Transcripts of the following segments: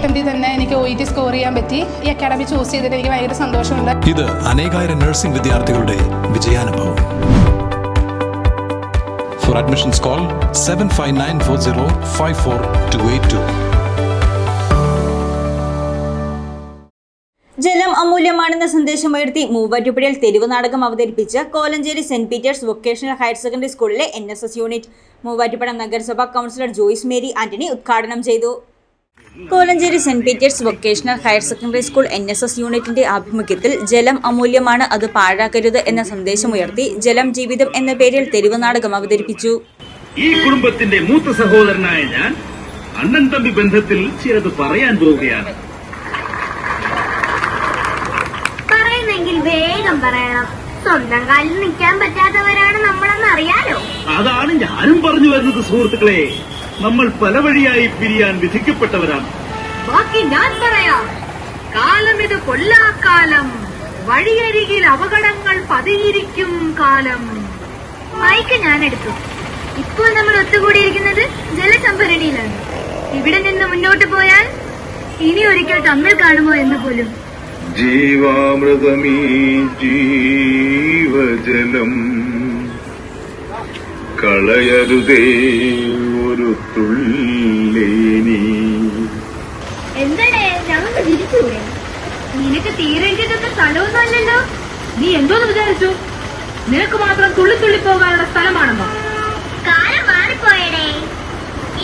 അറ്റംപ്റ്റിൽ തന്നെ എനിക്ക് O E T score ചെയ്യാൻ പറ്റി. ഈ അക്കാഡമി ചൂസ് ചെയ്തിട്ട് എനിക്ക് ഭയങ്കര സന്തോഷമുണ്ട്. ഇത് അനേകായിരം നഴ്സിംഗ് വിദ്യാർത്ഥികളുടെ വിജയാനുഭവം. For admissions call seven five nine four zero five four two eight two ജലം അമൂല്യമാണെന്ന സന്ദേശമുയർത്തി മൂവാറ്റുപുഴയിൽ തെരുവ് നാടകം അവതരിപ്പിച്ച് Kolenchery Saint Peter's vocational higher secondary സ്കൂളിലെ N S S unit Muvattupuzha നഗരസഭാ കൗൺസിലർ ജോയിസ് മേരി ആന്റണി ഉദ്ഘാടനം ചെയ്തു. Kolenchery Saint Peter's vocational higher secondary school N S S യൂണിറ്റിന്റെ ആഭിമുഖ്യത്തിൽ ജലം അമൂല്യമാണ് അത് പാഴാക്കരുത് എന്ന സന്ദേശമുയർത്തി ജലം ജീവിതം എന്ന പേരിൽ തെരുവ് നാടകം അവതരിപ്പിച്ചു. ഈ കുടുംബത്തിന്റെ മൂത്ത സഹോദരനായ ഞാൻ അണ്ണൻ തമ്പി ബന്ധത്തിൽ ചിലത് പറയാൻ പോവുകയാണ്. പറയുന്നെങ്കിൽ വേഗം പറയണം. സ്വന്തം കാലിൽ നിൽക്കാൻ പറ്റാത്തവരാണ് നമ്മളെന്ന് അറിയാലോ. അതാണ് ഞാനും പറഞ്ഞു വരുന്നത് സുഹൃത്തുക്കളെ. നമ്മൾ പല വഴിയായി പിരിയാൻ വിധിക്കപ്പെട്ടവരാണ്. ബാക്കി ഞാൻ പറയാം. കാലം ഇത് കൊല്ലാക്കാലം വഴിയരികിൽ അപകടങ്ങൾ പതിയിരിക്കും കാലം. മൈക്ക് ഞാൻ എടുത്തു. ഇപ്പോൾ നമ്മൾ ഒത്തുകൂടിയിരിക്കുന്നത് ജലസംഭരണിയിലാണ്. ഇവിടെ നിന്ന് മുന്നോട്ട് പോയാൽ ഇനി ഒരിക്കൽ തമ്മിൽ കാണുമോ എന്ന് പോലും. ജീവാമൃതമീ ജീവജലം കളയരുതേ. നിനക്ക് തീരെ സ്ഥലമൊന്നും അല്ലല്ലോ നീ എന്തോന്ന് വിചാരിച്ചു? നിനക്ക് മാത്രം തുള്ളി തുള്ളി പോകാനുള്ള സ്ഥലമാണെന്നോ? കാലം മാറിപ്പോയടേ.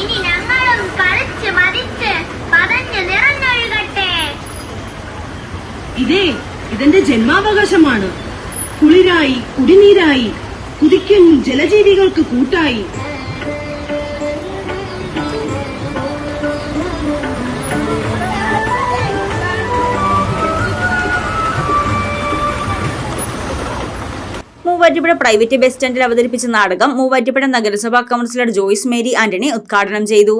ഇനി ഞങ്ങളും കളിച്ച് മതിച്ച് പതഞ്ഞ് നിറഞ്ഞൊഴുകട്ടെ. ഇതേ ഇതെന്റെ ജന്മാവകാശമാണ്. കുളിരായി കുടിനീരായി കുതിക്കും ജലജീവികൾക്ക് കൂട്ടായി. മൂവാറ്റുപുഴ പ്രൈവറ്റ് ബസ് സ്റ്റാൻഡിൽ അവതരിപ്പിച്ച നാടകം മൂവാറ്റുപുഴ നഗരസഭാ കൗൺസിലർ ജോയിസ് മേരി ആന്റണി ഉദ്ഘാടനം ചെയ്തു.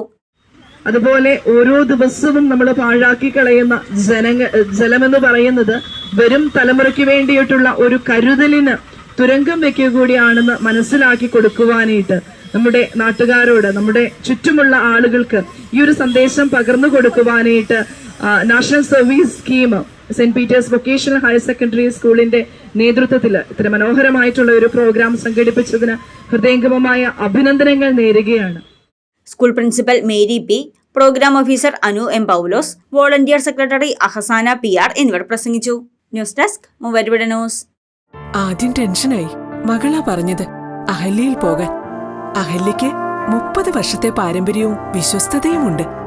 അതുപോലെ ഓരോ ദിവസവും നമ്മൾ പാഴാക്കി കളയുന്ന ജനങ്ങ ജലമെന്ന് പറയുന്നത് വരും തലമുറയ്ക്ക് വേണ്ടിയിട്ടുള്ള ഒരു കരുതലിന് തുരങ്കം വെക്കുക കൂടിയാണെന്ന് മനസ്സിലാക്കി കൊടുക്കുവാനായിട്ട് നമ്മുടെ നാട്ടുകാരോട് നമ്മുടെ ചുറ്റുമുള്ള ആളുകൾക്ക് ഈ ഒരു സന്ദേശം പകർന്നു കൊടുക്കുവാനായിട്ട് national service scheme Saint Peter's vocational higher secondary സ്കൂളിന്റെ നേതൃത്വത്തിൽ ഇത്ര മനോഹരമായിട്ടുള്ള ഒരു പ്രോഗ്രാം സംഘടിപ്പിച്ചതിന് ഹൃദയംഗമമായ അഭിനന്ദനങ്ങൾ നേരുകയാണ്. School principal Mary P programme officer Anu M Paulose volunteer secretary Ahsana P R എന്നിവർ പ്രസംഗിച്ചു. News desk news. ആദ്യം ടെൻഷനായി മകളാ പറഞ്ഞത് അഹല്യയിൽ പോകാൻ. അഹല്യയ്ക്ക് മുപ്പത് വർഷത്തെ പാരമ്പര്യവും വിശ്വസ്തതയുമുണ്ട്.